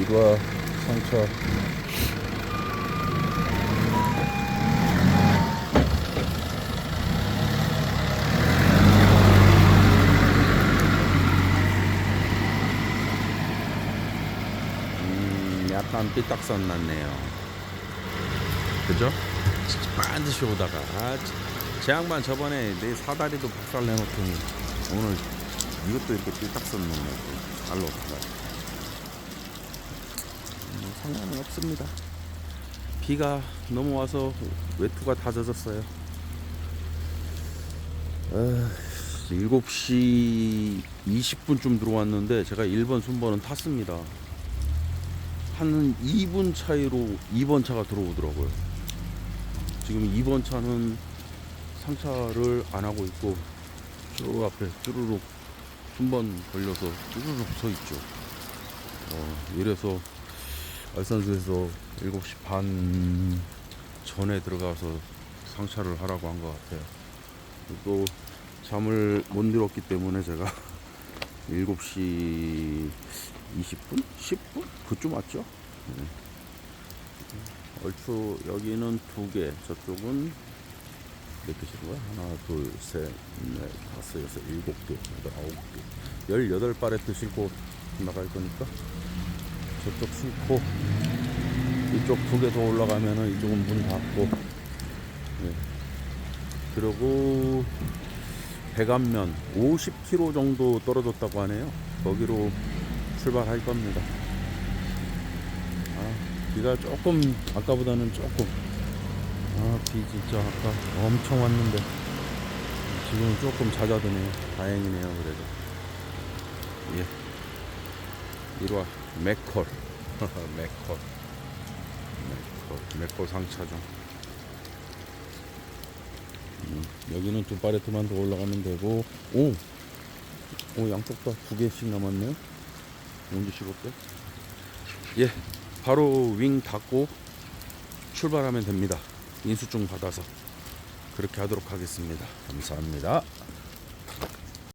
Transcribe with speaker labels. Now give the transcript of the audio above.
Speaker 1: 일화 상차 음, 약간 삐딱선 났네요. 그죠? 반드시 오다가. 아, 제- 제 양반 저번에 내 사다리도 박살 내놓더니 오늘 이것도 이렇게 삐딱선 놓네. 잘로 오다 상관은 없습니다. 비가 넘어와서 외투가 다 젖었어요. 아, 7시 20분쯤 들어왔는데 제가 1번 순번은 탔습니다. 한 2분 차이로 2번 차가 들어오더라고요. 지금 2번 차는 상차를 안 하고 있고 저 앞에 쭈루룩 순번 걸려서 쭈루룩 서 있죠. 어, 이래서 알산수에서 7시 반 전에 들어가서 상차를 하라고 한 것 같아요. 또 잠을 못 이뤘기 때문에 제가 7시 20분? 10분? 그쯤 왔죠? 네. 얼추 여기는 두 개, 저쪽은 몇 개씩 거야? 하나, 둘, 셋, 넷, 다섯, 여섯, 일곱 개, 여덟, 아홉 개. 열여덟 바레트 싣고 나갈 거니까 저쪽 싣고 이쪽 두 개 더 올라가면은 이쪽은 문 닫고 예. 그리고 백안면 50km 정도 떨어졌다고 하네요. 거기로 출발할 겁니다. 아, 비가 조금 아까보다는 조금 아, 비 진짜 아까 엄청 왔는데 지금은 조금 잦아드네요. 다행이네요. 그래도 예. 1화 맥콜. 맥콜. 맥콜. 맥콜 상차장 음, 여기는 두 파레트만 더 올라가면 되고. 오! 오 양쪽 다 두 개씩 남았네요 언제 씹을게. 예 바로 윙 닫고 출발하면 됩니다. 인수증 받아서. 그렇게 하도록 하겠습니다. 감사합니다